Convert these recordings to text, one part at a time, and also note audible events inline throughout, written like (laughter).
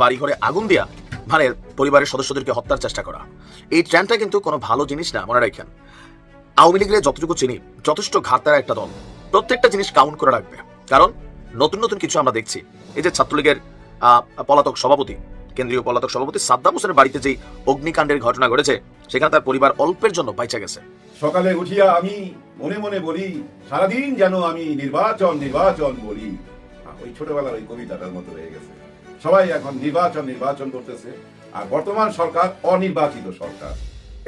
বাড়ি ঘরে আগুন দেয়া মানে পরিবারের সদস্যদেরকে হত্যার চেষ্টা করা। এই ট্রেন্ডটা কিন্তু কোনো ভালো জিনিস না, মনে রাখেন। আওয়ামী লীগের যতটুকু চিনি, যথেষ্ট ঘাতার একটা দল। প্রত্যেকটা জিনিস কাউন্ট করে রাখবে। কারণ নতুন নতুন কিছু আমরা দেখছি। এই যে ছাত্রলীগের পলাতক সভাপতি, কেন্দ্রীয় পলাতক সভাপতি সাদ্দাম হোসেনের বাড়িতে যেই অগ্নিকাণ্ডের ঘটনা ঘটেছে, সেখানে তার পরিবার অল্পের জন্য বাইচা গেছে। সকালে উঠিয়া আমি মনে মনে বলি, সারাদিন যেন আমি নির্বাচন নির্বাচন বলি। ওই ছোটবেলার ওই কবিতাটার মতো হয়ে গেছে। সবাই এখন নির্বাচন নির্বাচন করতেছে। আর বর্তমান সরকার অনির্বাচিত সরকার।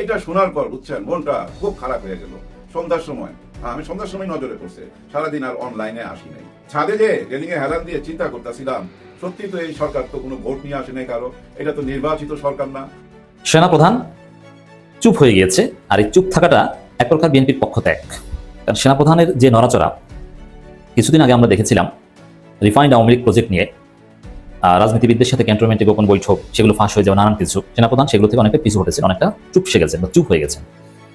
এটা শোনার পর, বুঝছেন, মনটা খুব খারাপ হয়ে গেল। সন্ধ্যার সময় আমি সন্ধ্যার সময় নজরে পড়ছে, সারাদিন আর অনলাইনে আসি নাই। ছাদে যে রেলিং এ হেলান দিয়ে চিন্তা করতেছিলাম, সত্যি তো এই সরকার তো কোনো ভোট নিয়ে আসে নাই কারও? এটা তো নির্বাচিত সরকার না। সেনাপ্রধান চুপ হয়ে গিয়েছে, আর এই চুপ থাকাটা এক প্রকার বিএনপির পক্ষ ত্যাগ। কারণ সেনাপ্রধানের যে নড়াচড়া, কিছুদিন আগে আমরা দেখেছিলাম রিফাইন্ড আওয়ামী লীগ প্রজেক্ট নিয়ে রাজনীতিবিদদের সাথে ক্যান্টনমেন্টে গোপন বৈঠক, সেগুলো ফাঁস হয়ে যাওয়া নানান কিছু সেনাপ্রধান সেগুলো থেকে অনেকটা পিছু হটেছেন, অনেকটা চুপসে গেছেন বা চুপ হয়ে গেছেন।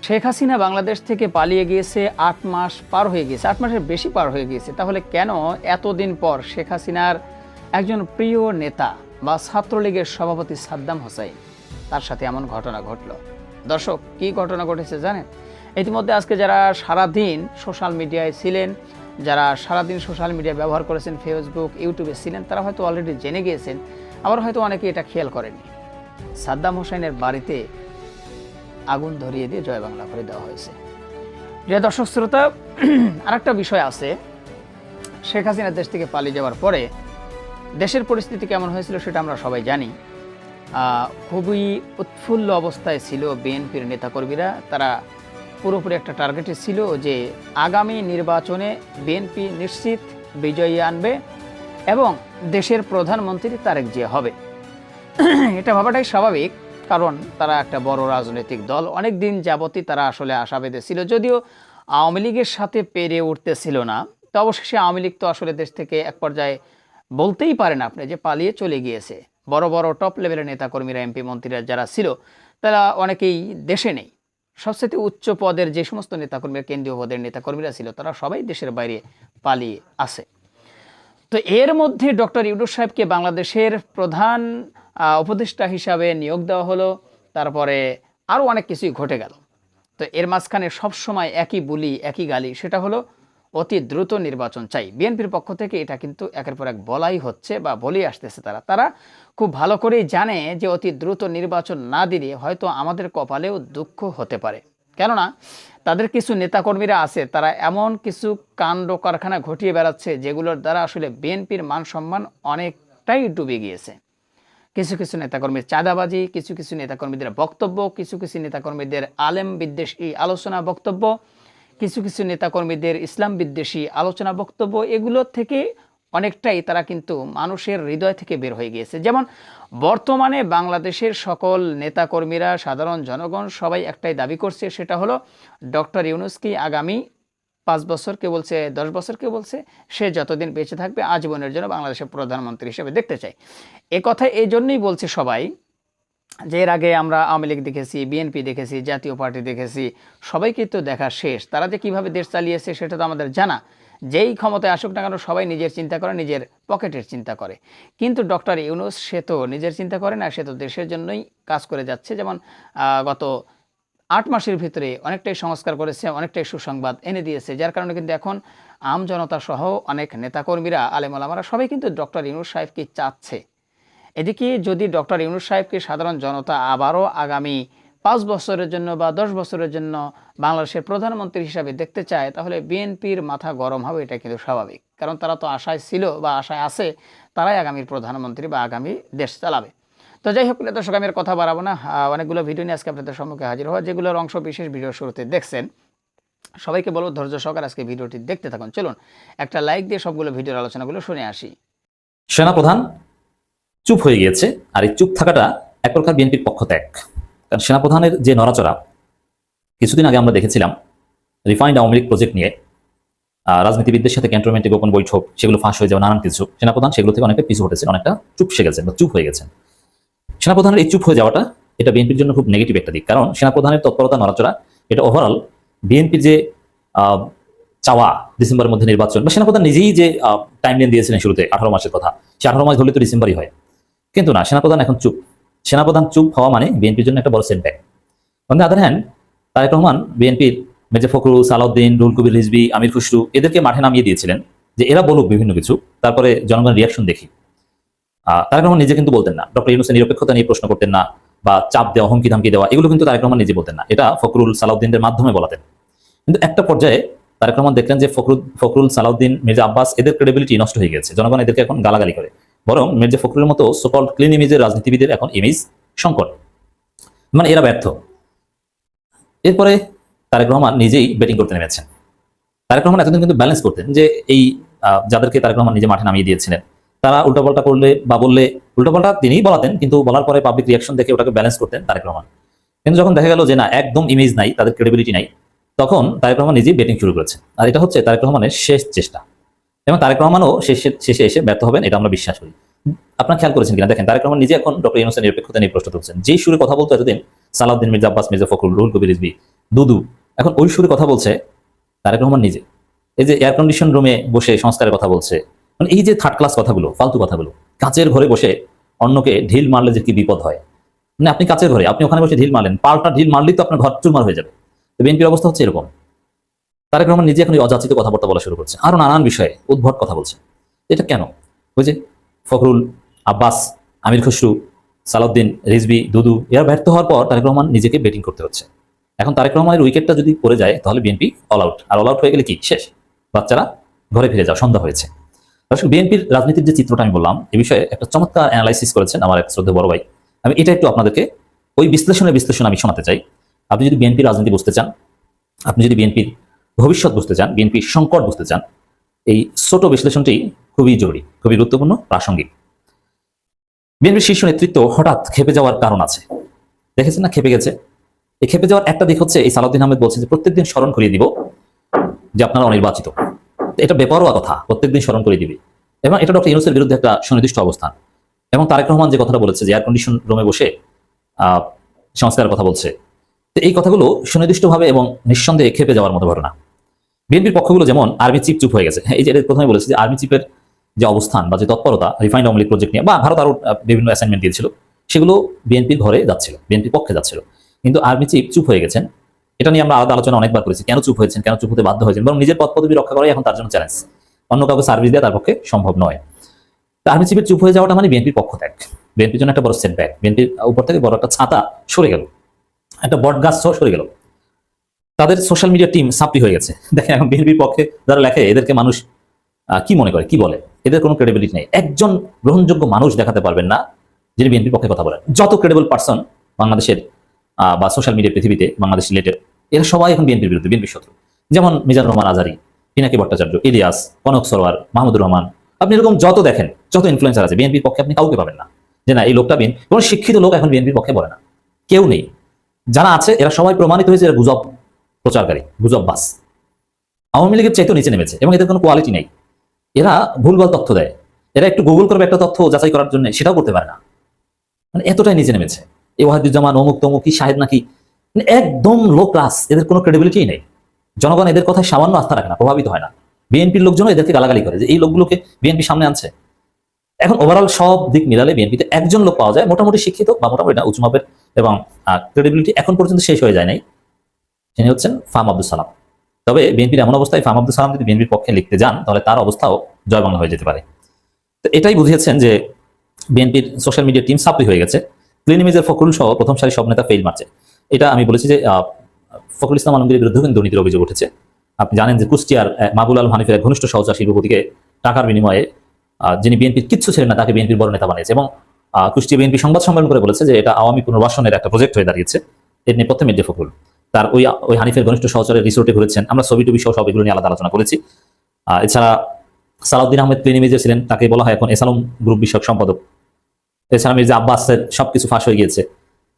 শেখ হাসিনা বাংলাদেশ থেকে পালিয়ে গিয়েছে আট মাস পার হয়ে গিয়েছে, আট মাসের বেশি পার হয়ে গিয়েছে। তাহলে কেন এতদিন পর শেখ হাসিনার একজন প্রিয় নেতা বা ছাত্রলীগের সভাপতি সাদ্দাম হোসাইন তার সাথে এমন ঘটনা ঘটলো? দর্শক, কি ঘটনা ঘটেছে জানেন? ইতিমধ্যে আজকে যারা সারাদিন সোশ্যাল মিডিয়ায় ছিলেন যারা সারাদিন সোশ্যাল মিডিয়া ব্যবহার করেছেন ফেসবুক ইউটিউবে ছিলেন, তারা হয়তো অলরেডি জেনে গিয়েছেন, আবার হয়তো অনেকে এটা খেয়াল করেনি সাদ্দাম হোসেনের বাড়িতে আগুন ধরিয়ে দিয়ে জয় বাংলা করে দেওয়া হয়েছে। প্রিয় দর্শক শ্রোতা, (clears throat) আরেকটা বিষয় আছে। শেখ হাসিনা দেশ থেকে পালিয়ে যাওয়ার পরে দেশের পরিস্থিতি কেমন হয়েছিল সেটা আমরা সবাই জানি। খুবই উৎফুল্ল অবস্থায় ছিল বিএনপির নেতাকর্মীরা, তারা পুরোপুরি একটা টার্গেটে ছিল যে আগামী নির্বাচনে বিএনপি নিশ্চিত বিজয়ী আনবে এবং দেশের প্রধানমন্ত্রী তারেক জিয়া হবে। এটা ভাবাটাই স্বাভাবিক, কারণ তারা একটা বড় রাজনৈতিক দল। অনেক দিন যাবতই তারা আসলে আশাবেদে ছিল যদিও আওয়ামী লীগের সাথে পেরে উঠতেছিল না। তো অবশেষে আওয়ামী লীগ তো আসলে দেশ থেকে এক পর্যায়ে বলতেই পারেন আপনি যে পালিয়ে চলে গিয়েছে। বড় বড় টপ লেভেলের নেতাকর্মীরা এমপি মন্ত্রীরা যারা ছিল, তারা অনেকেই দেশে নেই। সবচেয়ে উচ্চ পদের যে সমস্ত নেতাকর্মীরা, কেন্দ্রীয় পদের নেতাকর্মীরা ছিল, তারা সবাই দেশের বাইরে পালিয়ে আছে তো এর মধ্যে ডক্টর ইউনুস সাহেবকে বাংলাদেশের প্রধান উপদেষ্টা হিসাবে নিয়োগ দেওয়া হলো। তারপরে আরও অনেক কিছুই ঘটে গেল। তো এর মাঝখানে সবসময় একই বুলি, একই গালি, সেটা হলো অতি দ্রুত নির্বাচন চাই। বিএনপির পক্ষ থেকে এটা কিন্তু একের পর এক বলাই হচ্ছে বা বলেই আসতেছে তারা। তারা খুব ভালো করেই জানে যে অতি দ্রুত নির্বাচন না দিলে হয়তো আমাদের কপালেও দুঃখ হতে পারে। কেননা তাদের কিছু নেতাকর্মীরা আছে, তারা এমন কিছু কাণ্ড কারখানা ঘটিয়ে বেড়াচ্ছে যেগুলোর দ্বারা আসলে বিএনপির মান সম্মান অনেকটাই ডুবে গিয়েছে। কিছু কিছু নেতাকর্মীর চাঁদাবাজি, কিছু কিছু নেতাকর্মীদের বক্তব্য, কিছু কিছু নেতাকর্মীদের আলেম বিদ্বেষী আলোচনা বক্তব্য কিছু কিছু নেতাকর্মীদের ইসলাম বিদ্বেষী আলোচনা বক্তব্য এগুলো থেকে অনেকটাই তারা কিন্তু মানুষের হৃদয় থেকে বের হয়ে গিয়েছে। যেমন, বর্তমানে বাংলাদেশের সকল নেতাকর্মীরা, সাধারণ জনগণ সবাই একটাই দাবি করছে, সেটা হলো ডক্টর ইউনুসকে আগামী পাঁচ বছর কে বলছে, দশ বছর কে বলছে, সে যতদিন বেঁচে থাকবে, আজীবনের জন্য বাংলাদেশের প্রধানমন্ত্রী হিসেবে দেখতে চাই। এ কথা এই জন্যই বলছে সবাই যে এর আগে আমরা আওয়ামী লীগ দেখেছি, বিএনপি দেখেছি, জাতীয় পার্টি দেখেছি, সবাইকে তো দেখা শেষ। তারা যে কীভাবে দেশ চালিয়েছে সেটা তো আমাদের জানা। যেই ক্ষমতায় আসুক না কেন সবাই নিজের চিন্তা করে, নিজের পকেটের চিন্তা করে। কিন্তু ডক্টর ইউনুস, সে তো নিজের চিন্তা করে না, সে তো দেশের জন্যই কাজ করে যাচ্ছে। যেমন গত আট মাসের ভিতরে অনেকটাই সংস্কার করেছে, অনেকটাই সুসংবাদ এনে দিয়েছে। যার কারণে কিন্তু এখন আম জনতা সহ অনেক নেতাকর্মীরা আলেমলামারা সবাই কিন্তু ডক্টর ইউনুস সাহেবকে চাচ্ছে। এদিকে যদি ডক্টর ইউনুস সাহেবকে সাধারণ জনতা আবারও আগামী পাঁচ বছরের জন্য বা দশ বছরের জন্য বাংলাদেশের প্রধানমন্ত্রী হিসাবে দেখতে চায়, তাহলে বিএনপির মাথা গরম হবে, এটা কিন্তু স্বাভাবিক। কারণ তারা তো আশায় ছিল বা আশায় আছে, তারাই আগামীর প্রধানমন্ত্রী বা আগামী দেশ চালাবে। তো যাই হোক দর্শক, আমি কথা বাড়াবো না। অনেকগুলো ভিডিও নিয়ে আজকে আপনাদের সম্মুখে হাজির হওয়া, যেগুলোর অংশ বিশেষ ভিডিও শুরুতে দেখছেন। সবাইকে বলব ধৈর্য সহকারে আজকে ভিডিওটি দেখতে থাকুন। চলুন, একটা লাইক দিয়ে সবগুলো ভিডিওর আলোচনাগুলো শুনে আসি। সেনাপ্রধান চুপ হয়ে গিয়েছে আর এই চুপ থাকাটা এক প্রকার বিএনপির পক্ষ ত্যাগ। কারণ সেনাপ্রধানের যে নড়াচড়া, কিছুদিন আগে আমরা দেখেছিলাম রিফাইন্ড আওয়ামী লীগ প্রজেক্ট নিয়ে রাজনীতিবিদদের সাথে ক্যান্টনমেন্টে গোপন বৈঠক, সেগুলো ফাঁস হয়ে যাওয়া, নানান কিছু। সেনাপ্রধান সেগুলো থেকে অনেকটা পিছু হটেছেন, অনেকটা চুপসে গেছেন বা চুপ হয়ে গেছেন। সেনাপ্রধানের এই চুপ হয়ে যাওয়াটা, এটা বিএনপির জন্য খুব নেগেটিভ একটা দিক। কারণ সেনাপ্রধানের তৎপরতা, নড়াচড়া, এটা ওভারঅল বিএনপির যে চাওয়া ডিসেম্বরের মধ্যে নির্বাচন, বা সেনাপ্রধান নিজেই যে টাইম দিয়েছিলেন শুরুতে, আঠারো মাসের কথা, সে আঠারো মাস ধরলে তো ডিসেম্বরই হয়। কিন্তু না, সেনাপ্রধান এখন চুপ। সেনাপ্রধান চুপ হওয়া মানে বিএনপির জন্য একটা বড় setback on the other hand Tarek Rahman বিএনপির মেজর ফখরুল, সালাউদ্দিন রুল কবির রিজবি আমির খুসরু এদেরকে মাঠে নামিয়ে দিয়েছিলেন যে এরা বলুক বিভিন্ন কিছু, তারপরে জনগণের রিয়াকশন দেখি। তারেক রহমান নিজে কিন্তু বলতেন না, ডক্টর ইউনুসের নিরপেক্ষতা নিয়ে প্রশ্ন করতেন না বা চাপ দেওয়া, হুমকি ধামকি দেওয়া, এগুলো কিন্তু তারেক রহমান নিজে বলতেন না। এটা ফখরুল, সালাউদ্দিনদের মাধ্যমে বলাতেন। কিন্তু একটা পর্যায়ে তারেক রহমান দেখলেন যে ফখরুল ফখরুল, সালাউদ্দিন, মির্জা আব্বাস এদের ক্রেডিবিলিটি নষ্ট হয়ে গেছে, জনগণ এদেরকে এখন গালাগালি করে। বরং মির্জা ফখরুলের মতো সোকল ক্লিন ইমেজের রাজনীতিবিদের এখন ইমেজ সংকট। মানে এরা ব্যর্থ। এরপরে তারেক রহমান নিজেই ব্যাটিং করতে নেমেছেন। তারেক রহমান এতদিন কিন্তু ব্যালেন্স করতেন যে এই যাদেরকে তারেক রহমান নিজে মাঠে নামিয়ে দিয়েছিলেন, তারা উল্টাপাল্টা করলে বা বললে, উল্টাপাল্টা তিনিই বলাতেন, কিন্তু বলার পরে পাবলিক রিয়াকশন দেখে ওটাকে ব্যালেন্স করতেন তারেক রহমান। কিন্তু যখন দেখা গেল যে না, একদম ইমেজ নাই, তাদের ক্রেডিবিলিটি নাই, তখন তারেক রহমান নিজেই ব্যাটিং শুরু করেছেন। আর এটা হচ্ছে তারেক রহমানের শেষ চেষ্টা। এবং তারেক রহমানও শেষে শেষে এসে ব্যর্থ হবেন, এটা আমরা বিশ্বাস করি। আপনার খেয়াল করেছেন কিনা? দেখেন, তারেক রহমান নিজে এখন ডক্টর ইউনুসের নিরপেক্ষতা নিয়ে প্রশ্ন তুলছেন। যেই সুরে কথা বলতো এতদিন, সালাউদ্দিন মির্জা আব্বাস, মির্জা ফখরুল, রুহুল কবির রিজভি, দুদু, এখন ওই সুরে কথা বলছে তারেক রহমান নিজে। এই যে এয়ার কন্ডিশন রুমে বসে সংস্কারের কথা বলছে মানে এই যে থার্ড ক্লাস কথাগুলো, ফালতু কথাগুলো, কাঁচের ঘরে বসে অন্যকে ঢিল মারলে যে কি বিপদ হয়? মানে আপনি কাচের ঘরে, আপনি ওখানে বসে ঢিল মারলেন, পাল্টা ঢিল মারলেই তো আপনার ঘর চুরমার হয়ে যাবে। তো বিএনপির অবস্থা হচ্ছে এরকম। তারেক রহমান নিজে এখন অযাচিত কথাবার্তা বলা শুরু করছে। আরও নানান বিষয়ে উদ্ভট কথা বলছে। এটা কেন? ওই যে ফখরুল, আব্বাস, আমির খসরু, সালাউদ্দিন রিজবি দুদু, এরা ব্যর্থ হওয়ার পর তারেক রহমান নিজেকে ব্যাটিং করতে হচ্ছে। এখন তারেক রহমানের উইকেটটা যদি পড়ে যায়, তাহলে বিএনপি অল আউট আর অল আউট হয়ে গেলে কি? শেষ। বাচ্চারা ঘরে ফিরে যাও, সন্ধ্যা হয়েছে। দর্শক, বিএনপির রাজনীতির যে চিত্রটা আমি বললাম এই বিষয়ে একটা চমৎকার অ্যানালাইসিস করেছেন আমার এক শ্রদ্ধা বড় ভাই। আমি এটা একটু আপনাদেরকে ওই বিশ্লেষণের বিশ্লেষণ আমি শোনাতে চাই। আপনি যদি বিএনপির রাজনীতি বুঝতে চান, আপনি যদি বিএনপির ভবিষ্যৎ বুঝতে চান বিএনপির সংকট বুঝতে চান, এই ছোট বিশ্লেষণটি খুবই জরুরি, খুবই গুরুত্বপূর্ণ, প্রাসঙ্গিক। বিএনপির শীর্ষ নেতৃত্ব হঠাৎ খেপে যাওয়ার কারণ আছে। দেখেছেন না? খেপে গেছে। এই খেপে যাওয়ার একটা দিক হচ্ছে, এই সালাউদ্দিন আহমেদ বলছে যে প্রত্যেকদিন স্মরণ করিয়ে দিব যে আপনারা অনির্বাচিত। এটা বেপরোয়া কথা, প্রত্যেকদিন স্মরণ করে দিবে। এবং এটা ডক্টর ইউনুসের বিরুদ্ধে একটা সুনির্দিষ্ট অবস্থান। এবং তারেক রহমান যে কথাটা বলেছে যে এয়ার কন্ডিশন রুমে বসে সংস্কারের কথা বলছে। তো এই কথাগুলো সুনির্দিষ্টভাবে এবং নিঃসন্দেহে খেপে যাওয়ার মতো ঘটনা। বিএনপির পক্ষগুলো যেমন আর্মি চিফ চুপ হয়ে গেছে। (laughs) এই যে প্রথমে বলেছে যে আর্মি চিফের যে অবস্থান বা যে তৎপরতা রিফাইন্ড আওয়ামী প্রজেক্ট নিয়ে, বা ভারত আরও বিভিন্ন অ্যাসাইনমেন্ট দিয়েছিল, সেগুলো বিএনপির ঘরে যাচ্ছিল, বিএনপির পক্ষে যাচ্ছিল। কিন্তু আর্মি চিফ চুপ হয়ে গেছেন। এটা নিয়ে আমরা আলাদা আলোচনা অনেকবার করেছি, কেন চুপ হয়েছেন, কেন চুপ হতে বাধ্য হয়েছেন এবং নিজের পদ পদবি রক্ষা করাই এখন তার জন্য চ্যালেঞ্জ অন্য কাউকে সার্ভিস দেওয়া তার পক্ষে সম্ভব নয়। আর্মি চিফের চুপ হয়ে যাওয়াটা মানে বিএনপির পক্ষ ত্যাগ। বিএনপির জন্য একটা বড় সেটব্যাক বিএনপির উপর থেকে বড় একটা ছাতা সরে গেল। একটা বট গাছ সরে গেল। তাদের সোশ্যাল মিডিয়া টিম সাপটি হয়ে গেছে। দেখেন এখন বিএনপির পক্ষে যারা লেখে, এদেরকে মানুষ কি মনে করে, কি বলে? এদের কোনো ক্রেডিবিলিটি নেই। একজন গ্রহণযোগ্য মানুষ দেখাতে পারবেন না যিনি বিএনপির পক্ষে কথা বলেন। যত ক্রেডিবল পার্সন বাংলাদেশের বা সোশ্যাল মিডিয়া পৃথিবীতে বাংলাদেশ রিলেটেড এরা সবাই এখন বিএনপির বিরুদ্ধে বিএনপির শত্রু। যেমন মিজান রহমান আজারি, পিনাকি ভট্টাচার্য, ইলিয়াস, কনক সরোয়ার, মাহমুদুর রহমান। আপনি এরকম যত দেখেন, যত ইনফ্লুয়েন্সার আছে বিএনপির পক্ষে আপনি কাউকে পাবেন না। যে না, এই লোকটা বিএনপি কোনো শিক্ষিত লোক এখন বিএনপির পক্ষে বলে না। কেউ নেই। যারা আছে, এরা সবাই প্রমাণিত হয়েছে, এরা গুজব প্রচারকারী, গুজব বাস। আওয়ামী লীগের চাইতেও নিচে নেমেছে এবং এদের কোনো কোয়ালিটি নেই। এরা ভুলভাল তথ্য দেয়। এরা একটু গুগল করবে একটা তথ্য যাচাই করার জন্য, সেটাও করতে পারে না। মানে এতটাই নিচে নেমেছে। এ ওয়াহিদুজ্জামান, অমুক তমুক শাহেদ নাকি? মানে একদম লো ক্লাস এদের কোনো ক্রেডিবিলিটি নেই। জনগণ এদের কথায় সামান্য আস্থা রাখে না, প্রভাবিত হয় না। বিএনপির লোকজন এদেরকে গালাগালি করে যে এই লোকগুলোকে বিএনপি সামনে আনছে। এখন ওভারঅল সব দিক মিলালে বিএনপিতে একজন লোক পাওয়া যায়, মোটামুটি শিক্ষিত বা মোটামুটি না, উঁচু মাপের এবং ক্রেডিবিলিটি এখন পর্যন্ত শেষ হয়ে যায় নাই। তিনি হচ্ছেন ফাম আব্দুল সালাম। তবে বিএনপির এমন অবস্থায় ফাম আব্দুল সালাম যদি বিএনপির পক্ষে লিখতে যান তাহলে তার অবস্থাও জয় বাংলা হয়ে যেতে পারে। তো এটাই বুঝিয়েছেন যে বিএনপির সোশ্যাল মিডিয়া টিম সাপ্লি হয়ে গেছে। ক্লিন ইমেজের ফখরুল সহ প্রথম সারি সব নেতা ফেল মারছে। এটা আমি বলেছি যে ফখরুল ইসলাম আলমগীরের বিরুদ্ধে কিন্তু দুর্নীতির অভিযোগ উঠেছে। আপনি জানেন যে কুষ্টিয়ার আহ, মাহবুল আলম হানিফের ঘনিষ্ঠ সহচা শিল্পপতিকে টাকার বিনিময়ে যিনি বিএনপির কিচ্ছু ছিলেন না তাকে বিএনপির বড় নেতা বানিয়েছে এবং কুষ্টিয়া বিএনপি সংবাদ সম্মেলন করে বলেছে যে এটা আওয়ামী পুনর্বাসনের একটা প্রজেক্ট হয়ে দাঁড়িয়েছে। এর নেপথ্যে মির্জা ফখরুল। তার ওই ওই হানিফের ঘনিষ্ঠ সহচরের রিসোর্টে ঘুরেছেন। আমরা ছবি টবি সহ সব এগুলো নিয়ে আলাদা আলোচনা করেছি। এছাড়া সালাউদ্দিন আহমেদ ক্লিন ইমেজে ছিলেন, তাকে বলা হয় এখন এসালম গ্রুপ বিষয়ক সম্পাদক। এছাড়া মির্জা আব্বাসের সবকিছু ফাঁস হয়ে গিয়েছে,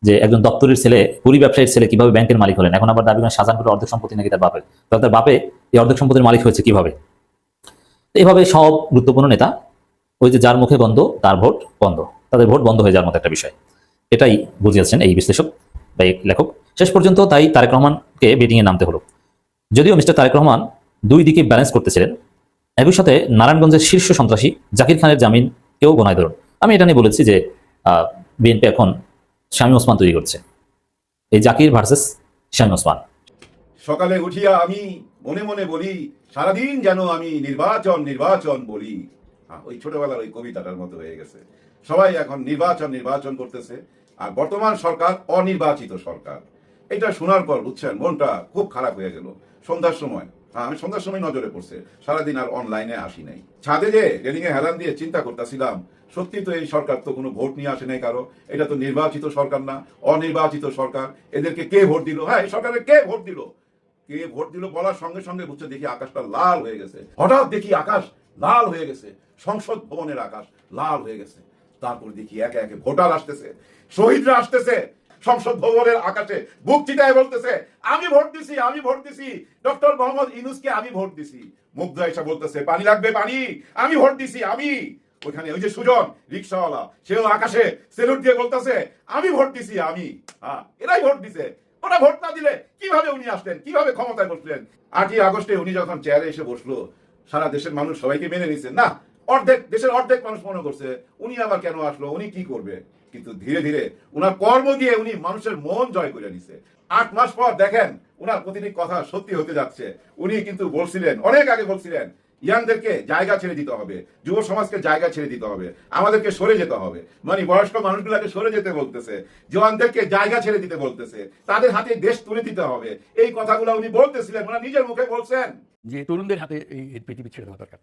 যে একজন দপ্তরের ছেলে, পুরী ব্যবসায়ীর ছেলে কীভাবে ব্যাংকের মালিক হলেন? এখন আবার দাবি করেন শাহজাহানপুরের অর্ধেক সম্পত্তি নাকি তার বাপের। তাহলে তার বাপে এই অর্ধেক সম্পত্তির মালিক হয়েছে কীভাবে? এভাবে সব গুরুত্বপূর্ণ নেতা, ওই যে যার মুখে বন্ধ, তার ভোট বন্ধ। তাদের ভোট বন্ধ হয়ে যাওয়ার মতো একটা বিষয়। এটাই বুঝিয়েছেন এই বিশ্লেষক। বা লেখক। শেষ পর্যন্ত তাই তারেক রহমানকে ব্যাটিংয়ে নামতে হলো। যদিও মিস্টার তারেক রহমান দুই দিকে ব্যালেন্স করতেছিলেন, একই সাথে নারায়ণগঞ্জের শীর্ষ সন্ত্রাসী জাকির খানের জামিন কেউ গোনায় ধরুন। আমি এটা নিয়ে বলেছি যে বিএনপি এখন শামীম ওসমান তৈরি করছে। এই জাকির ভার্সেস শামীম ওসমান। সকালে উঠিয়া আমি মনে মনে বলি, সারাদিন যেন আমি নির্বাচন নির্বাচন বলি। ওই ছোটবেলার ওই কবিতাটার মতো হয়ে গেছে। সবাই এখন নির্বাচন নির্বাচন করতেছে। আর বর্তমান সরকার অনির্বাচিত সরকার। এটা শোনার পর বুঝছেন মনটা খুব খারাপ হয়ে গেল। সন্ধ্যার সময় হ্যাঁ, আমি সন্ধ্যার সময় নজরে পড়ছে সারাদিন আর অনলাইনে আসি নাই। ছাদে যে রেলিং এ হেলান দিয়ে চিন্তা করতেছিলাম সত্যি তো এই সরকার তো কোনো ভোট নিয়ে আসে নাই কারও? এটা তো নির্বাচিত সরকার না অনির্বাচিত সরকার। এদেরকে কে ভোট দিল? হ্যাঁ এই সরকারে কে ভোট দিল? কে ভোট দিল বলার সঙ্গে সঙ্গে বুঝছে দেখি আকাশটা লাল হয়ে গেছে। হঠাৎ দেখি আকাশ লাল হয়ে গেছে। সংসদ ভবনের আকাশ লাল হয়ে গেছে। তারপর দেখি একে একে ভোটার আসতেছে, শহীদরা আসতেছে, সংসদ ভবনের আকাশে বুক চিতায় বলতেছে, আমি ভোট দিছি, আমি ভোট দিছি, ডক্টর মোহাম্মদ ইনুসকে আমি ভোট দিছি। মুগ্ধ এসে বলতেছে, পানি লাগবে, পানি, আমি ভোট দিছি, আমি। ওইখানে ওই যে সুজন, রিক্সাওয়ালা, সেও আকাশে সেলুট দিয়ে বলতেছে, আমি ভোট দিছি, আমি। হ্যাঁ এরাই ভোট দিছে। ওরা ভোট না দিলে কীভাবে উনি আসলেন কীভাবে ক্ষমতায় বসলেন? আটই আগস্টে উনি যখন চেয়ারে এসে বসল, সারা দেশের মানুষ সবাইকে মেনে নিছেন না অর্ধেক, দেশের অর্ধেক মানুষ মনে করছে, উনি আবার কেন আসলো, উনি কি করবে? কিন্তু ধীরে ধীরে উনার কর্ম দিয়ে উনি মানুষের মন জয় করে নিছে। আট মাস পর দেখেন, উনার প্রতিটি কথা সত্যি হতে যাচ্ছে। উনি কিন্তু বলছিলেন, অনেক আগে বলছিলেন, ইয়াংদেরকে জায়গা ছেড়ে দিতে হবে, যুব সমাজকে জায়গা ছেড়ে দিতে হবে, আমাদেরকে সরে যেতে হবে। মানে বয়স্ক মানুষগুলোকে সরে যেতে বলতেছে, জওয়ানদেরকে জায়গা ছেড়ে দিতে বলতেছে, তাদের হাতে দেশ তুলে দিতে হবে। এই কথাগুলো উনি বলতেছিলেন ওনার নিজের মুখে বলছেন। যে তরুণদের হাতে এই পৃথিবী ছেড়ে দেওয়া দরকার।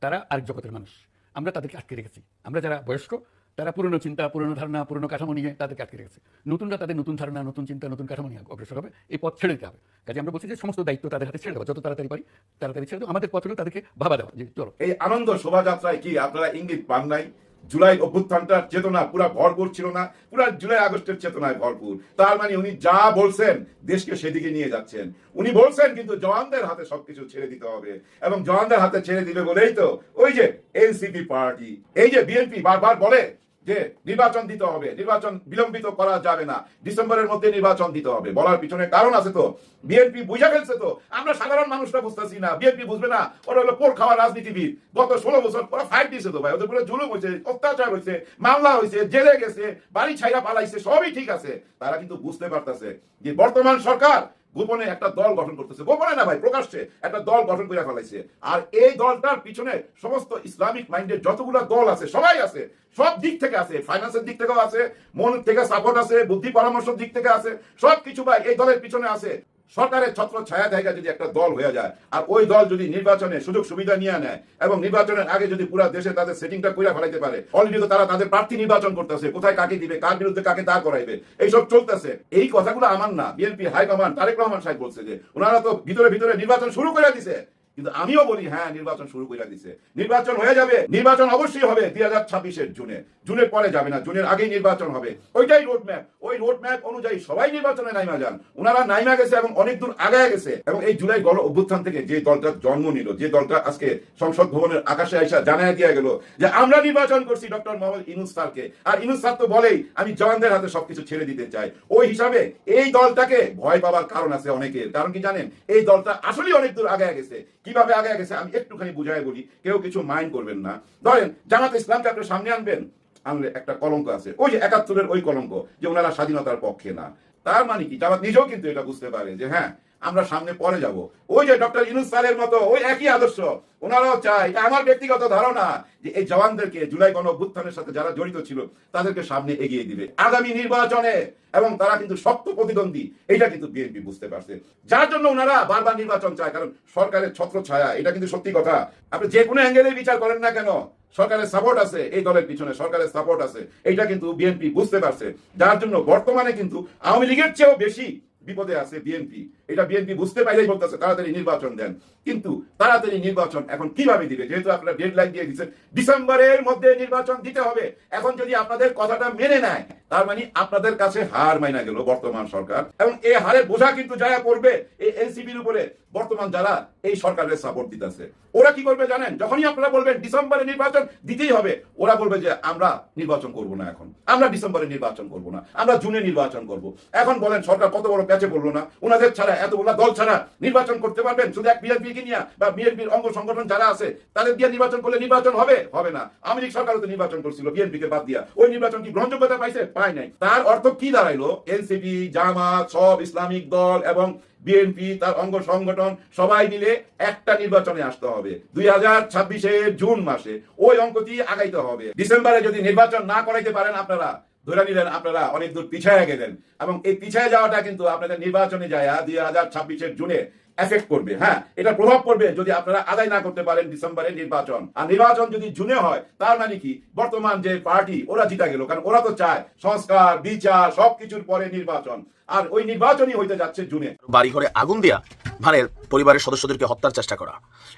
তারা আরেক জগতের মানুষ। আমরা তাদেরকে আটকে রেখেছি। আমরা যারা বয়স্ক, তারা পুরনো চিন্তা, পুরনো ধারণা, পুরনো কাঠামো নিয়ে তাদেরকে আটকে রেখেছে। নতুনরা তাদের নতুন ধারণা, নতুন চিন্তা, নতুন কাঠামো নিয়ে অগ্রসর হবে। এই পথ ছেড়ে দিতে হবে। কাজে আমরা বলছি যে সমস্ত দায়িত্ব তাদের হাতে ছেড়ে দেওয়া যত তাড়াতাড়ি পারি, তাড়াতাড়ি ছেড়ে দেবো। আমাদের পথ হলো তাদেরকে ভাবা দেওয়া। যে চলো। এই আনন্দ শোভাযাত্রায় কি আপনারা ইঙ্গিত পান নাই? জুলাই অভ্যুত্থানটার চেতনা, পুরা ভরপুর ছিল না, পুরা জুলাই আগস্টের চেতনায় ভরপুর। তার মানে উনি যা বলছেন, দেশকে সেদিকে নিয়ে যাচ্ছেন। উনি বলছেন কিন্তু জওয়ানদের হাতে সবকিছু ছেড়ে দিতে হবে এবং জওয়ানদের হাতে ছেড়ে দিবে বলেই তো ওই যে এনসিপি পার্টি, এই যে বিএনপি বারবার বলে যে নির্বাচন দিতে হবে, নির্বাচন বিলম্বিত করা যাবে না। ডিসেম্বরের মধ্যে নির্বাচন দিতে হবে। বলার পিছনে কারণ আছে তো। বিএনপি বুঝে ফেলছে তো। আমরা সাধারণ মানুষরা বুঝতেছি না। বিএনপি বুঝবে না। ওরা হলো পোর খাওয়া রাজনীতিবিদ। গত ষোলো বছর ওরা ফাইট দিয়েছে তো ভাই। ওদের পুরো জুলুম হয়েছে, অত্যাচার হয়েছে, মামলা হয়েছে, জেলে গেছে, বাড়ি ছাইরা পালাইছে, সবই ঠিক আছে। তারা কিন্তু বুঝতে পারতেছে যে বর্তমান সরকার গোপনে একটা দল গঠন করতেছে। গোপনে না ভাই, প্রকাশ্যে একটা দল গঠন করে ফেলাইছে। আর এই দলটার পিছনে সমস্ত ইসলামিক মাইন্ডের যতগুলো দল আছে, সবাই আছে, সব দিক থেকে আছে, ফাইন্যান্সের দিক থেকেও আছে মন থেকে সাপোর্ট আছে বুদ্ধি পরামর্শের দিক থেকে আছে সব কিছু ভাই এই দলের পিছনে আছে। সরকারের ছত্র ছায়া জায়গা যদি একটা দল হয়ে যায়, আর ওই দল যদি নির্বাচনে সুযোগ সুবিধা নিয়ে নেয় এবং নির্বাচনের আগে যদি পুরো দেশে তাদের সেটিংটা করে ফেলাইতে পারে অলরেডি তো তারা তাদের প্রার্থী নির্বাচন করতেছে, কোথায় কাকে দিবে, কার বিরুদ্ধে কাকে দাঁড় করাইবে, এইসব চলতেছে। এই কথাগুলো আমার না, বিএনপি হাইকমান্ড তারেক রহমান সাহেব বলছে যে ওনারা তো ভিতরে ভিতরে নির্বাচন শুরু করে দিছে। কিন্তু আমিও বলি হ্যাঁ নির্বাচন শুরু করে দিছে। নির্বাচন হয়ে যাবে, নির্বাচন অবশ্যই হবে দুই হাজার ছাব্বিশের জুনে। জুনের পরে যাবে না, জুনের আগেই নির্বাচন হবে। ওইটাই রোড ম্যাপ ওই রোড ম্যাপ অনুযায়ী সবাই নির্বাচনে নাইমা যান। ওনারা নাইমা গেছে এবং অনেক দূর আগায় গেছে। এবং এই জুলাই গণ অভ্যুত্থান থেকে যে দলটা জন্ম নিল, যে দলটা আজকে সংসদ ভবনের আকাশে আইসা জানায় দিয়ে গেল যে আমরা নির্বাচন করছি ডক্টর মোহাম্মদ ইনুস স্যারকে। আর ইনুস স্যার তো বলেই, আমি জওয়ানদের হাতে সবকিছু ছেড়ে দিতে চাই। ওই হিসাবে এই দলটাকে ভয় পাওয়ার কারণ আছে অনেকের। কারণ কি জানেন? এই দলটা আসলেই অনেক দূর আগায় গেছে। কীভাবে আগে গেছে আমি একটুখানি বুঝাই বলি কেউ কিছু মাইন্ড করবেন না। ধরেন, জামাত ইসলামকে আপনি সামনে আনবেন, আনলে একটা কলঙ্ক আছে। ওই যে একাত্তরের ওই কলঙ্ক, যে ওনারা স্বাধীনতার পক্ষে না। তার মানে কি? জামাত নিজেও কিন্তু এটা বুঝতে পারে যে হ্যাঁ আমরা সামনে পরে যাব। ওই যে ডক্টর ইনুস স্যারের মতো, ওই একই আদর্শ। ওনারাও চায় এটা আমার ব্যক্তিগত ধারণা যে এই জওয়ানদেরকে জুলাই গণ অভ্যুত্থানের সাথে যারা জড়িত ছিল, তাদেরকে সামনে এগিয়ে দিবে। আগামী নির্বাচনে, এবং তারা কিন্তু শক্ত প্রতিদ্বন্দ্বী এটা কিন্তু বিএনপি বুঝতে পারছে। যার জন্য ওনারা বারবার নির্বাচন চায়, কারণ সরকারের ছত্র ছায়া, এটা কিন্তু সত্যি কথা। আপনি যে কোনো অ্যাঙ্গেলে বিচার করেন না কেন, সরকারের সাপোর্ট আছে, এই দলের পিছনে সরকারের সাপোর্ট আছে এটা কিন্তু বিএনপি বুঝতে পারছে। যার জন্য বর্তমানে কিন্তু আওয়ামী লীগের চেয়েও বেশি বিপদে আছে বিএনপি। এটা বিএনপি বুঝতে পারলেই বলতেছে, তাড়াতাড়ি নির্বাচন দেন। কিন্তু তাড়াতাড়ি নির্বাচন এখন কীভাবে দিবে? যেহেতু আপনারা ডেড লাইন দিয়ে দিচ্ছেন ডিসেম্বরের মধ্যে নির্বাচন দিতে হবে। এখন যদি আপনাদের কথাটা মেনে নেয় তার মানে আপনাদের কাছে হার মাইনা গেল বর্তমান সরকার। এবং এই হারের বোঝা কিন্তু যারা পড়বে এই এনসিপির উপরে বর্তমান যারা এই সরকারের সাপোর্ট দিতেছে। ওরা কি করবে জানেন? যখনই আপনারা বলবেন ডিসেম্বরে নির্বাচন দিতেই হবে, ওরা বলবে যে আমরা নির্বাচন করব না এখন। আমরা ডিসেম্বরে নির্বাচন করব না, আমরা জুনে নির্বাচন করব। এখন বলেন, সরকার কত বড় প্যাচে পড়ল না? ওনাদের ছাড়া এত বড় দল ছাড়া নির্বাচন করতে পারবেন? শুধু এক বিএনপি কে নিয়ে বা বিএনপির অঙ্গ সংগঠন যারা আছে, তাদের দিয়ে নির্বাচন করলে নির্বাচন হবে? হবে না। আমেরিক সরকারও তো নির্বাচন করছিল বিএনপি কে বাদ দিয়া। ওই নির্বাচন কি গ্রহণযোগ্যতা পাইছে? পায় নাই। তার অর্থ কি দাঁড়াইলো? এনসিপি, জামাত, সব ইসলামিক দল এবং বিএনপি, তার অঙ্গ সংগঠন, সবাই মিলে একটা নির্বাচনে আসতে হবে। দুই হাজার ছাব্বিশে জুন মাসে ওই অঙ্কটি আগাইতে হবে। ডিসেম্বরে যদি নির্বাচন না করাইতে পারেন আপনারা ধরে নিলেন আপনারা অনেক দূর পিছায় গেলেন। এবং এই পিছায় যাওয়াটা কিন্তু আপনাদের নির্বাচনে যায় দুই হাজার ছাব্বিশের জুনে এফেক্ট করবে হ্যাঁ? এটা প্রভাব পড়বে যদি আপনারা আদায় না করতে পারেন ডিসেম্বরে নির্বাচন। আর নির্বাচন যদি জুনে হয়, তার মানে কি? বর্তমান যে পার্টি ওরা জিতা গেল, কারণ ওরা তো চায় সংস্কার, বিচার, সবকিছুর পরে নির্বাচন। আর ওই নির্বাচনই হইতে যাচ্ছে জুনে। বাড়ি ঘরে আগুন দিয়া ভানের পরিবারের সদস্যদেরকে হত্যার চেষ্টা করা।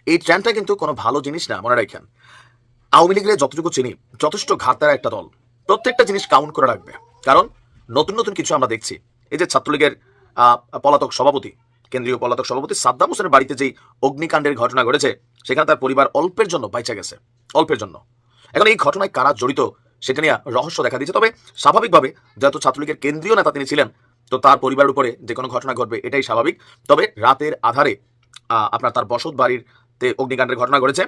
এই ট্রেনটা কিন্তু কোনো ভালো জিনিস না, মনে রাখেন। আওয়ামী লীগের যতটুকু চিনি, যথেষ্ট ঘাতারা একটা দল। প্রত্যেকটা জিনিস কাউন্ট করে রাখবে। কারণ নতুন নতুন কিছু আমরা দেখছি। এই যে ছাত্রলীগের পলাতক সভাপতি, কেন্দ্রীয় পলাতক সভাপতি সাদ্দাম হোসেনের বাড়িতে যেই অগ্নিকাণ্ডের ঘটনা ঘটেছে, সেখানে তার পরিবার অল্পের জন্য বাইচা গেছে। অল্পের জন্য। এখন এই ঘটনায় কারা জড়িত, সেটা নিয়ে রহস্য দেখা দিয়েছে। তবে স্বাভাবিকভাবে যেহেতু ছাত্রলীগের কেন্দ্রীয় নেতা তিনি ছিলেন, তো তার পরিবারের উপরে যে কোনো ঘটনা ঘটবে, এটাই স্বাভাবিক। তবে রাতের আধারে আপনার তার বসত বাড়িতে অগ্নিকাণ্ডের ঘটনা ঘটেছে।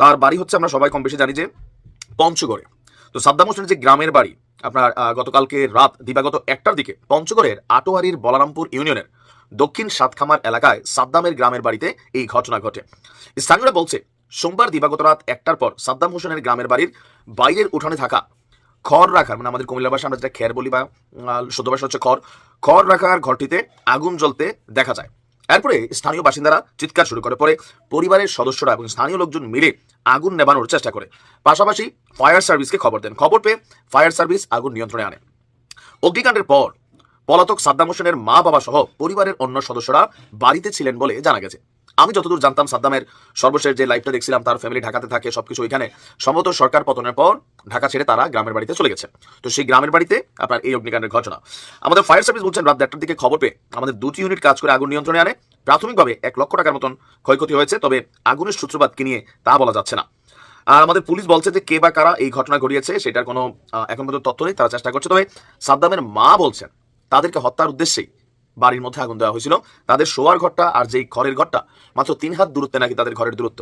তার বাড়ি হচ্ছে আমরা সবাই কম বেশি জানি যে পঞ্চগড়ে। তো সাদ্দাম হোসেনের যে গ্রামের বাড়ি, আপনার গতকালকে রাত দিবাগত একটার দিকে পঞ্চগড়ের আটোয়ারির বলারামপুর ইউনিয়নের দক্ষিণ সাতখামার এলাকায় সাদ্দামের গ্রামের বাড়িতে এই ঘটনা ঘটে। স্থানীয়রা বলছে, সোমবার দিবাগত রাত একটার পর সাদ্দাম হোসেনের গ্রামের বাড়ির বাইরের উঠানে থাকা খড় রাখার মানে আমাদের কুমিল্লা ভাষা আমরা যেটা খের বলি বা শুদ্ধ ভাষা হচ্ছে খড় খড় রাখার ঘরটিতে আগুন জ্বলতে দেখা যায়। এরপরে স্থানীয় বাসিন্দারা চিৎকার শুরু করে। পরে পরিবারের সদস্যরা এবং স্থানীয় লোকজন মিলে আগুন নেবানোর চেষ্টা করে। পাশাপাশি ফায়ার সার্ভিসকে খবর দেন। খবর পেয়ে ফায়ার সার্ভিস আগুন নিয়ন্ত্রণে আনে। অগ্নিকাণ্ডের পর পলাতক সাদ্দাম হোসেনের মা বাবা সহ পরিবারের অন্য সদস্যরা বাড়িতে ছিলেন বলে জানা গেছে। আমি যতদূর জানতাম সাদ্দামের সর্বশেষ যে লাইফটা দেখছিলাম, তার ফ্যামিলি ঢাকাতে থাকে, সবকিছু ওইখানে, সম্ভবত সরকার পতনের পর ঢাকা ছেড়ে তারা গ্রামের বাড়িতে চলে গেছে। তো সেই গ্রামের বাড়িতে আপনার এই অগ্নিকাণ্ডের ঘটনা। আমাদের ফায়ার সার্ভিস বলছেন, রাত দেড়টার দিকে খবর পেয়ে আমাদের দুটি ইউনিট কাজ করে আগুন নিয়ন্ত্রণে আনে। প্রাথমিকভাবে এক লক্ষ টাকার মতন ক্ষয়ক্ষতি হয়েছে, তবে আগুনের সূত্রপাত কি নিয়ে তা বলা যাচ্ছে না। আর আমাদের পুলিশ বলছে যে কে বা কারা এই ঘটনা ঘটিয়েছে, সেটার কোনো এখন পর্যন্ত তথ্য নেই, তারা চেষ্টা করছে। তবে সাদ্দামের মা বলছেন, তাদেরকে হত্যার উদ্দেশ্যেই বাড়ির মধ্যে আগুন দেওয়া হয়েছিল। তাদের শোয়ার ঘরটা আর যেই ঘরের ঘরটা, মাত্র তিন হাত দূরত্বে নাকি তাদের ঘরের দূরত্ব।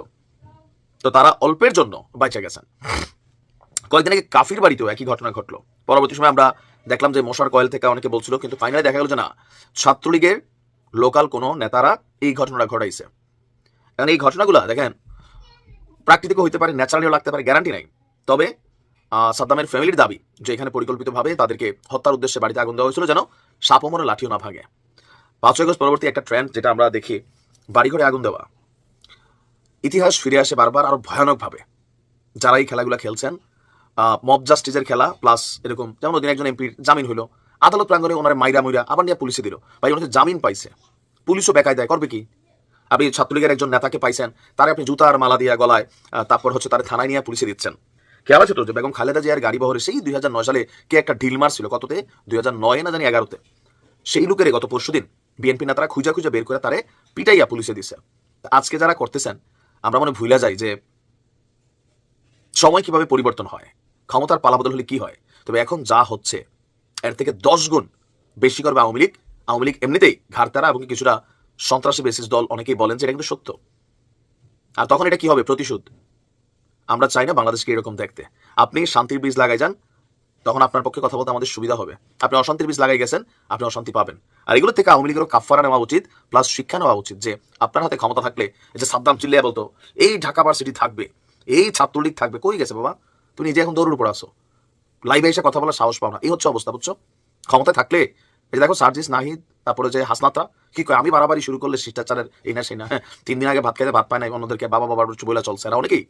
তো তারা অল্পের জন্য বাইচা গেছেন। কয়েকদিন আগে কাফির বাড়িতেও একই ঘটনা ঘটলো। পরবর্তী সময় আমরা দেখলাম যে মশার কয়েল থেকে অনেকে বলছিল, কিন্তু ফাইনালি দেখা গেল যে না, ছাত্রলীগের লোকাল কোনো নেতারা এই ঘটনাটা ঘটাইছে। কারণ এই ঘটনাগুলো, দেখেন প্রাকৃতিক হইতে পারে, ন্যাচারালিও লাগতে পারে, গ্যারান্টি নাই। তবে সাদ্দামের ফ্যামিলির দাবি যে এখানে পরিকল্পিতভাবে তাদেরকে হত্যার উদ্দেশ্যে বাড়িতে আগুন দেওয়া হয়েছিল যেন সাপমরে লাঠিও না ভাগে। পাঁচই আগস্ট পরবর্তী একটা ট্রেন্ড যেটা আমরা দেখি, বাড়িঘরে আগুন দেওয়া। ইতিহাস ফিরে আসে বারবার আরও ভয়ানকভাবে। যারা এই খেলাগুলো খেলছেন মব জাস্টিসের খেলা প্লাস এরকম যেমন ওদিন একজন এমপির জামিন হইল, আদালত প্রাঙ্গনে ওনার মাইরা মুইরা আবার নিয়ে পুলিশে দিল। ভাই ওনাকে জামিন পাইছে। পুলিশও বেকায় দেয় করবে কি? আপনি ছাত্রলীগের একজন নেতাকে পাইছেন, তারে আপনি জুতার মালা দিয়া গলায় তারপর হচ্ছে তার থানায় নিয়ে পুলিশে দিচ্ছেন। খেয়াল আছে তো যে বেগম খালেদা জিয়ার গাড়ি বহরে সেই দুই হাজার নয় সালে কে একটা ঢিল মারছিল, কততে? দুই হাজার নয় না জানি এগারোতে। সেই লোকের গত পরশুদিন। বিএনপি নেতারা খুঁজা খুঁজা বের করে তারে পিটাইয়া পুলিশে দিছে। আজকে যারা করতেছেন, আমরা মনে ভুলে যাই যে সময় কীভাবে পরিবর্তন হয়, ক্ষমতার পালাবদল হলে কি হয়। তবে এখন যা হচ্ছে, এর থেকে দশ গুণ বেশি করবে আওয়ামী লীগ। আওয়ামী লীগ এমনিতেই ঘাড়তারা এবং কিছুটা সন্ত্রাসী বেসিস দল অনেকেই বলেন যে এটা কিন্তু সত্য। আর তখন এটা কি হবে? প্রতিশোধ। আমরা চাই না বাংলাদেশকে এরকম দেখতে। আপনি শান্তির বীজ লাগাই যান তখন আপনার পক্ষে কথা বলতে আমাদের সুবিধা হবে। আপনি অশান্তির বীজ লাগাই গেছেন, আপনি অশান্তি পাবেন। আর এগুলো থেকে আওয়ামী লীগেরও কাফারা নেওয়া উচিত, প্লাস শিক্ষা নেওয়া উচিত যে আপনার হাতে ক্ষমতা থাকলে যে সাদ্দাম চিল্লিয়া বলতো, এই ঢাকা ভার্সিটি থাকবে, এই ছাত্রলীগ থাকবে, কই গেছে বাবা? তুমি নিজে এখন দৌড়ের উপর আসো লাইভে এসে কথা বলার সাহস পাও না। এই হচ্ছে অবস্থা, বুঝছ? ক্ষমতায় থাকলে, এই যে দেখো সার্জিস নাহিদ, তারপরে যে হাসনাত্রা, কি কয়, আমি বাড়াবাড়ি শুরু করলে শিষ্টাচারের এই না সেই না হ্যাঁ তিন দিন আগে ভাত খাইতে ভাত পায় না অন্যদেরকে বাবা বাবার বলে চলছে। এরা অনেকেই।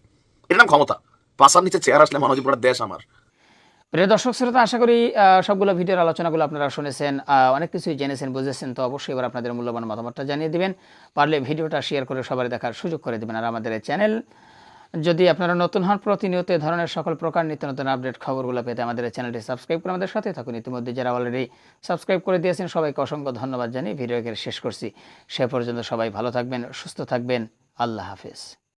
এর নাম ক্ষমতা। পাশার নিচে চেয়ার আসলে মনে হয় পুরো দেশ আমার। প্রিয় দর্শক শ্রোতা, আশা করি সবগুলো ভিডিওর আলোচনাগুলো আপনারা শুনেছেন অনেক কিছুই জেনেছেন, বুঝেছেন। তো অবশ্যই এবার আপনাদের মূল্যবান মতামতটা জানিয়ে দিবেন। পারলে ভিডিওটা শেয়ার করে সবার দেখার সুযোগ করে দেবেন। আর আমাদের চ্যানেল যদি আপনারা নতুন হন, প্রতিনিয়ত এ ধরনের সকল প্রকার নিত্য নতুন আপডেট খবরগুলো পেতে আমাদের চ্যানেলটি সাবস্ক্রাইব করে আমাদের সাথে থাকুন। ইতিমধ্যে যারা অলরেডি সাবস্ক্রাইব করে দিয়েছেন, সবাইকে অসংখ্য ধন্যবাদ জানিয়ে ভিডিও এখানে শেষ করছি। সে পর্যন্ত সবাই ভালো থাকবেন, সুস্থ থাকবেন। আল্লাহ হাফেজ।